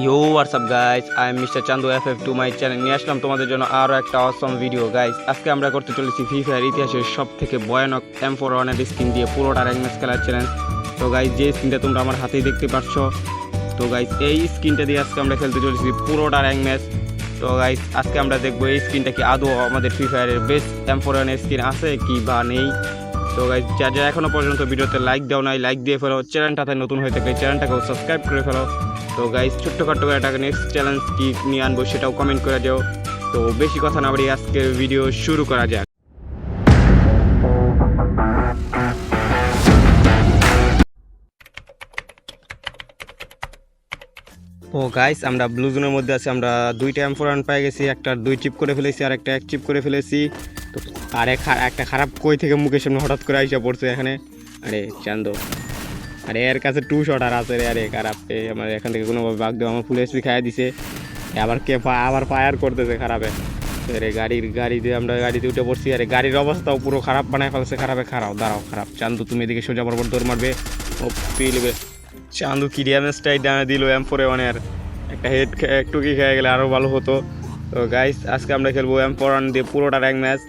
You what's up guys I am mister Chandu F F to my channel নিয়ে আসলাম তোমাদের জন্য আরও একটা অসম ভিডিও গাইস আজকে আমরা করতে চলেছি ফ্রি ফায়ার ইতিহাসের সব থেকে ভয়ানক এম ফোর ওয়ানের স্ক্রিন দিয়ে পুরোটা র্যাঙ্ক ম্যাচ খেলার চ্যালেঞ্জ তো গাইস যে স্ক্রিনটা তোমরা আমার হাতেই দেখতে পাচ্ছ, তো গাইস এই স্ক্রিনটা দিয়ে আজকে আমরা খেলতে চলেছি পুরোটা র্যাঙ্ক ম্যাচ তো গাইস আজকে আমরা দেখব এই স্ক্রিনটা কি আদৌ আমাদের ফ্রি ফায়ারের বেস্ট এম ফোর ওয়ানের স্ক্রিন আছে কি বা নেই। তো গাইজ যা যা এখনও পর্যন্ত ভিডিওতে লাইক দাও নাই লাইক দিয়ে ফেলো। চ্যানেলটাতে নতুন হয়ে থাকলে চ্যানেলটাকেও সাবস্ক্রাইব করে ফেলো। তো গাইজ ছোট্টখাট্টো করে একটা নেক্সট চ্যালেঞ্জ কি নিয়ে আনব সেটাও কমেন্ট করে দিও। তো বেশি কথা না বাড়ি আজকে ভিডিও শুরু করা যাক। ও গাইস আমরা ব্লু জোনের মধ্যে আছি, আমরা দুইটা এমফোরান পেয়ে গেছি, একটা দুই চিপ করে ফেলেছি, আর একটা এক চিপ করে ফেলেছি। তো আর একটা খারাপ কই থেকে মুখের সামনে হঠাৎ করে আইসা পড়ছে এখানে? আরে চান্দ। আরে এর কাছে টু শট আর আছে আরে খারাপ, এ আমার এখান থেকে কোনোভাবে বাগ দেওয়া, আমার ফুল এসপি খাইয়ে দিছে। আবার কে আবার ফায়ার করতেছে খারাপে। আরে গাড়ির, গাড়িতে আমরা গাড়িতে উঠে পড়ছি, আরে গাড়ির অবস্থাও পুরো খারাপ বানায় ফেলছে, খারাপে। খারাপ দাঁড়াও, খারাপ। চান্দু, তুমি এদিকে সোজা বরাবর দৌড় মারবে। ও পিলবে চান্দু কি ড্যামেজটাই ডানা দিল এম ফোরে ওয়ানের একটা হেড একটু কি খেয়ে গেলে আরও ভালো হতো। তো গাইস আজকে আমরা খেলব এম ফোর ওয়ান দিয়ে পুরোটা র্যাঙ্ক ম্যাচ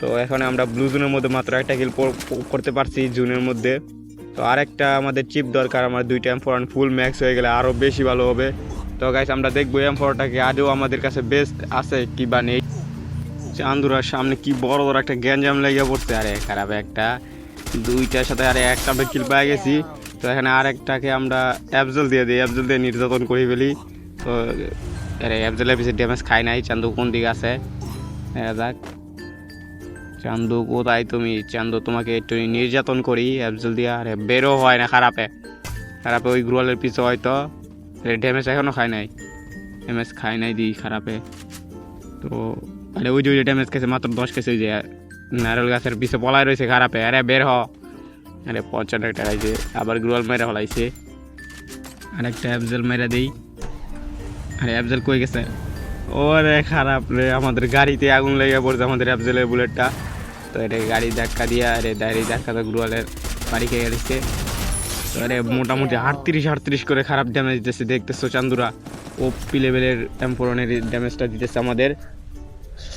তো এখন আমরা ব্লু জোনের মধ্যে মাত্র একটা কিল করতে পারছি জুনের মধ্যে। তো আরেকটা আমাদের চিপ দরকার, আমার দুইটা এম ফোর ফুল ম্যাক্স হয়ে গেলে আরও বেশি ভালো হবে। তো গাইস আমরা দেখব এম ফোরটাকে আজও আমাদের কাছে বেস্ট আছে কি বা নেই। চান্দুরার সামনে কি বড় বড় একটা গ্যাঞ্জাম লেগে পড়ছে। আরে খারাপ একটা। দুইটার সাথে আরে একটা কিল পেয়ে গেছি। তো এখানে আরেকটাকে আমরা অ্যাবজল দিয়ে দিই। অ্যাবজল দিয়ে নির্যাতন করে ফেলি। তো আরে অ্যাবজলের পিছিয়ে ড্যামেজ খাই নাই। চান্দু কোন দিকে আছে? দেখা যাক। চান্দু কোথায় তুমি, চান্দু, তোমাকে একটু নির্যাতন করি অ্যাবজল দিয়ে, আরে বেরো হয় না খারাপে। খারাপে ওই গ্রোয়ালের পিছু হয়তো ড্যামেজ এখনও খাই নাই। ড্যামেজ খাই নাই দিই খারাপে। তো, আরে ওই যে, ওই ড্যামেজ খেয়েছে, মাত্র দশ খেয়েছে ওই যে নারকেল গাছের পিছে পলাই রয়েছে খারাপে। আরে বের হ। আরে পঞ্চান্ন টাকা আছে আবার গ্রোয়াল মেরে হলাইছে আরেকটা অ্যাবজেল মেরে দিই। আরে অ্যাবজেল কই গেছে? ওরে খারাপ রে, আমাদের গাড়িতে আগুন লেগে পড়ছে আমাদের অ্যাবজেলের বুলেটটা। তো এটা গাড়ি ধাক্কা দিয়ে আরে গাড়ি ধাক্কা তো গ্রোয়ালের বাড়ি খেয়ে গেছে। তো আরে মোটামুটি আটত্রিশ আটত্রিশ করে খারাপ ড্যামেজ দিতেছে, দেখতেছো চান্দুরা? ও পি লেভেলের এম্পোরনের ড্যামেজটা দিতেছে আমাদের।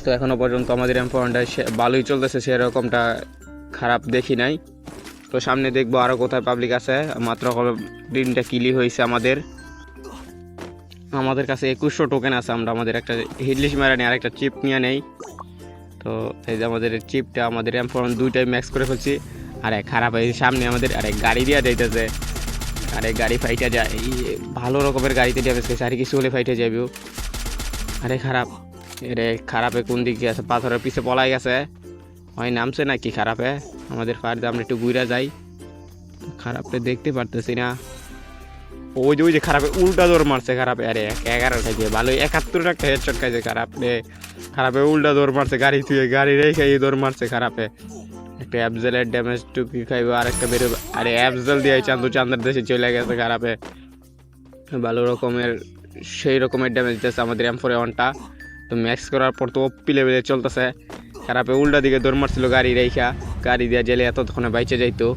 তো এখনও পর্যন্ত আমাদের এম্পোরনটা ভালোই চলতেছে, সেরকমটা খারাপ দেখি নাই। তো সামনে দেখব আরও কোথায় পাবলিক আছে, মাত্র তিনটা কিলি হয়েছে আমাদের। আমাদের কাছে একুশশো টোকেন আছে, আমরা আমাদের একটা হিডলিশ মেরা নিয়ে আরেকটা চিপ নিয়ে নেই। তো এই যে আমাদের চিপটা আমাদের এমফোরন দুইটাই ম্যাক্স করে ফেলছি। আরে খারাপ এই সামনে আমাদের আরে গাড়ি দিয়ে যাইতেছে। আরে গাড়ি ফাইটে যায়। ভালো রকমের গাড়িতে ড্যামেজ খেয়েছে আর কিছু হলে ফাইটে যাবেও আরে খারাপ। এরে খারাপে কোন দিকে আছে? পাথরের পিছে পলাই গেছে। হয় নামছে নাকি খারাপে? আমাদের ফায়ার আমরা একটু ঘুরে যাই। খারাপে দেখতে পারতেছি না। ওই যে ওই যে খারাপে, উল্টা দৌড় মারছে খারাপে। আরে এগারো খাইছে ভালোই। একাত্তর একটা হেডশট খাইছে খারাপ। রে খারাপে উল্টা দৌড় মারছে, গাড়ি থুয়ে, গাড়ি রেখে এই দৌড় মারছে খারাপে। একটা অ্যাবজেলের ড্যামেজ টুকি খাইবে আর একটা বেরোবে। আরে অ্যাবজেল দিয়ে চান্দু চান্দের দেশে চলে গেছে খারাপে। ভালো রকমের, সেই রকমের ড্যামেজ দিতেছে আমাদের এম ফোর ওয়ানটা তো ম্যাক্স করার পর তো ওপি লেভেলে চলতেছে। খারাপে উল্টা দিকে দৌড় মারছিল গাড়ি রেখা। গাড়ি দিয়ে জেলে এতক্ষণে বাইচে যাইতো।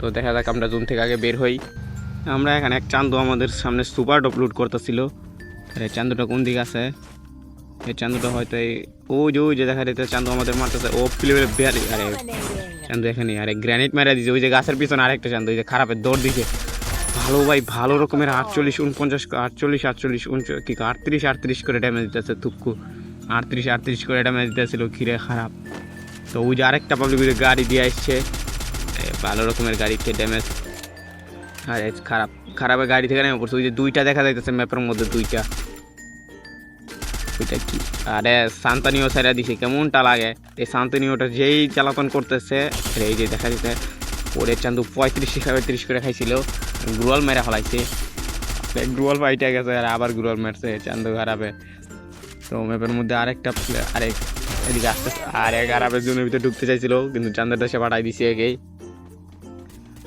তো দেখা যাক আমরা জুন থেকে আগে বের হই। আমরা এখানে এক চান্দু আমাদের সামনে সুপার ডপলোড করতেছিল। আরে চান্দুটা কোন দিকে আছে? এই চান্দুটা হয়তো এই ওই যে ওই যে দেখা যেতে চান্দু আমাদের মারতেছে। ও প্লেয়ারের বিহারি আরে চান্দু এখানে, আরে গ্র্যানিট মেরে দিয়েছে ওই যে গাছের পিছনে আরেকটা চান্দু ওই যে খারাপের দৌড় দিছে। ভালো ভাই, ভালো রকমের আটচল্লিশ, উনপঞ্চাশ, আটচল্লিশ আটচল্লিশ, উনচ কি আটত্রিশ আটত্রিশ করে ড্যামেজ দিতেছে তুক্কু আটত্রিশ আটত্রিশ করে ড্যামেজ দিতেছিল, খিরে খারাপ। তো ওই যে আরেকটা পাবলিক গাড়ি দিয়ে আসছে। ভালো রকমের গাড়িতে ড্যামেজ আরে খারাপ, খারাপের গাড়ি থেকে নেমে পড়ছে। ওই যে দুইটা দেখা যাইতেছে ম্যাপের মধ্যে, দুইটা। ওইটা কি? আরে, শান্তানিও সাইডা দিছে, কেমনটা লাগে? এই শান্তানিওটা যেই চালাতন করতেছে এই যে দেখা যাচ্ছে ওরে চান্দু পঁয়ত্রিশ পঁয়ত্রিশ করে খাইছিল, গ্রুয়াল মেরে ফলাইছে। গ্রুয়াল পাইটা গেছে, আর আবার গ্রুয়াল মারছে, চান্দু খারাপে। তো ম্যাপের মধ্যে আরেকটা আরেক এদিকে আস্তে আরেক আরাপের জন্য ভিতরে ঢুকতে চাইছিল, কিন্তু চান্দাটা সে পাঠাই দিছে একেই।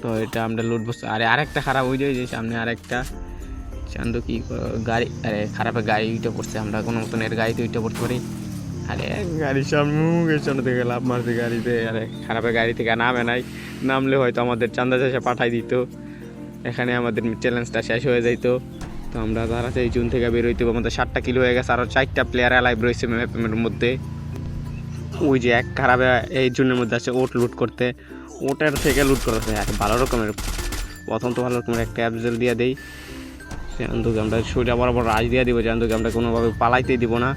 তো এটা আমরা লুট বসতে আরে আরেকটা খারাপ ওই যে ওই যে সামনে আরেকটা। চান্দু কি গাড়ি আরে খারাপে গাড়ি উঠে পড়ছে, আমরা কোনো মতন এর গাড়িতে উঠে পড়তে পারি। আরে গাড়ির সামনে মুখের সামনে থেকে লাভ মারছে গাড়িতে। আরে খারাপে গাড়ি থেকে নামে নাই। নামলে হয়তো আমাদের চান্দা চাষে পাঠাই দিত। এখানে আমাদের চ্যালেঞ্জটা শেষ হয়ে যাইতো। তো আমরা তাড়াতাড়ি জুন থেকে বের হইতে আমাদের সাতটা কিলো হয়ে গেছে। আরও চারটা প্লেয়ার অ্যালাইভ রয়েছে ম্যাপের মধ্যে। ওই যে এক খারাপে এই জুনের মধ্যে আছে ওট লুট করতে। ওটার থেকে লুট করতে আর ভালো রকমের প্রথম তো ভালো রকমের একটা অ্যাপজেল দিয়ে দেই। চান্দুকে আমরা সোজা বরাবর রাজ দিয়ে দিব চান্দুকে আমরা কোনোভাবে পালাইতে দিব না।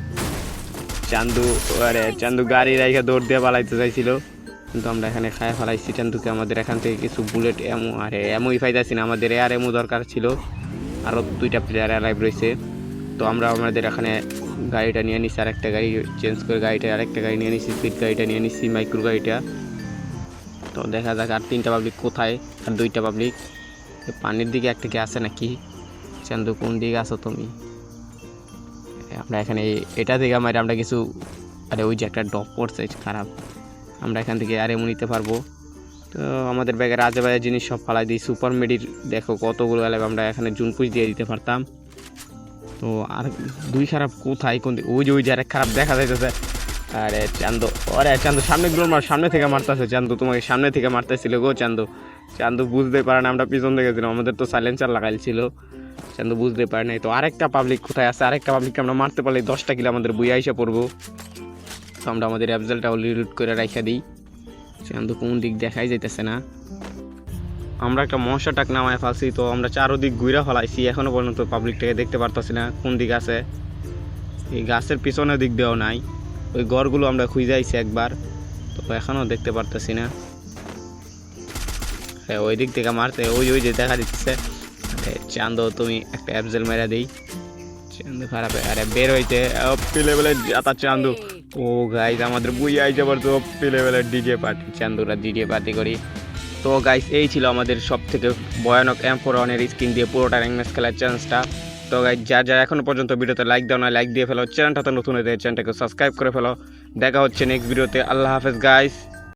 চান্দু, আরে চান্দু গাড়ি রাইখা দৌড় দিয়ে পালাইতে চাইছিল। কিন্তু আমরা এখানে খায় ফেলাইছি, চান্দুকে আমাদের এখান থেকে কিছু বুলেট এমো আরে এমোই ফাইদাছি না, আমাদের এয়ার এমো দরকার ছিল। আরও দুইটা প্লেয়ার অ্যালাইভ রয়েছে। তো আমরা আমাদের এখানে গাড়িটা নিয়ে নিছি, আরেকটা গাড়ি চেঞ্জ করে গাড়িটা, আরেকটা গাড়ি নিয়ে নিছি স্পিড গাড়িটা নিয়ে নিছি মাইক্রো গাড়িটা। তো দেখা যাক আর তিনটা পাবলিক কোথায় আর দুইটা পাবলিক পানির দিকে একটা কি আছে নাকি? চান্দু, কোন দিকে আছো তুমি? আমরা এখানে এটা থেকে আমার আমরা কিছু, আরে ওই যে একটা ডপ পড়ছে খারাপ। আমরা এখান থেকে আর এমন নিতে পারব। তো আমাদের ব্যাগের আজে বাজে জিনিস সব ফালাই দিই। সুপার মেডির দেখো কতগুলো এলাকা আমরা এখানে জুনপুষ দিয়ে দিতে পারতাম। তো আর দুই খারাপ কোথায়? কোন? ওই যে ওই যে আরেক খারাপ দেখা যাইতেছে। আরে চান্দু আরে চান্দু, সামনে গুলো মার, সামনে থেকে মারতেছে চান্দু, তোমাকে সামনে থেকে মারতেছিল গো চান্দু। চান্দু বুঝতে পারে না, আমরা পিছন থেকে ছিলাম আমাদের তো সাইলেন্সার লাগাইল ছিল চান্দু বুঝতে পারে নাই। তো আরেকটা পাবলিক কোথায় আছে? আরেকটা পাবলিককে আমরা মারতে পারলে দশটা কিলো আমাদের বইয়া এসে পড়ব। তো আমরা আমাদের অ্যাবজেলটা লিলুট করে রাখা দিই। চান্দু কোন দিক দেখাই যাইতেছে না। আমরা একটা মশা টাক নামায় ফালছি তো আমরা চারোদিক ঘুরে ফেলাইছি এখনও পর্যন্ত পাবলিকটাকে দেখতে পারতাছি না কোন দিক আছে। এই গাছের পিছনের দিক দিয়েও নাই ওই গড়গুলো আমরা খুঁজাইছি একবার তো এখনও দেখতে পারতেছি না। হ্যাঁ ওই দিক থেকে মারতে ওই ওই যে দেখা দিচ্ছে চান্দ তুমি একটা অ্যাবজেল মেরা দিই। চান্দু খারাপ আরে বের হইতে পিলে বেলে যাতা চান্দু ও গাইজ আমাদের বুঝে আইছে পড়তো পিলে বেলে ডিজে পার্টি চান্দুরা ডিজে পার্টি করি। তো গাইস এই ছিল আমাদের সব থেকে ভয়ানক এম ফোর ওয়ানের স্ক্রিন দিয়ে পুরোটা র্যাঙ্ক ম্যাচ খেলার চান্সটা তো গাইস যা যা এখনও পর্যন্ত ভিডিওতে লাইক দাও, না লাইক দিয়ে ফেলো চ্যানেলটা তো নতুন হয়ে চ্যানেলটাকে সাবস্ক্রাইব করে ফেলো। দেখা হচ্ছে নেক্সট ভিডিওতে আল্লাহ হাফেজ গাইস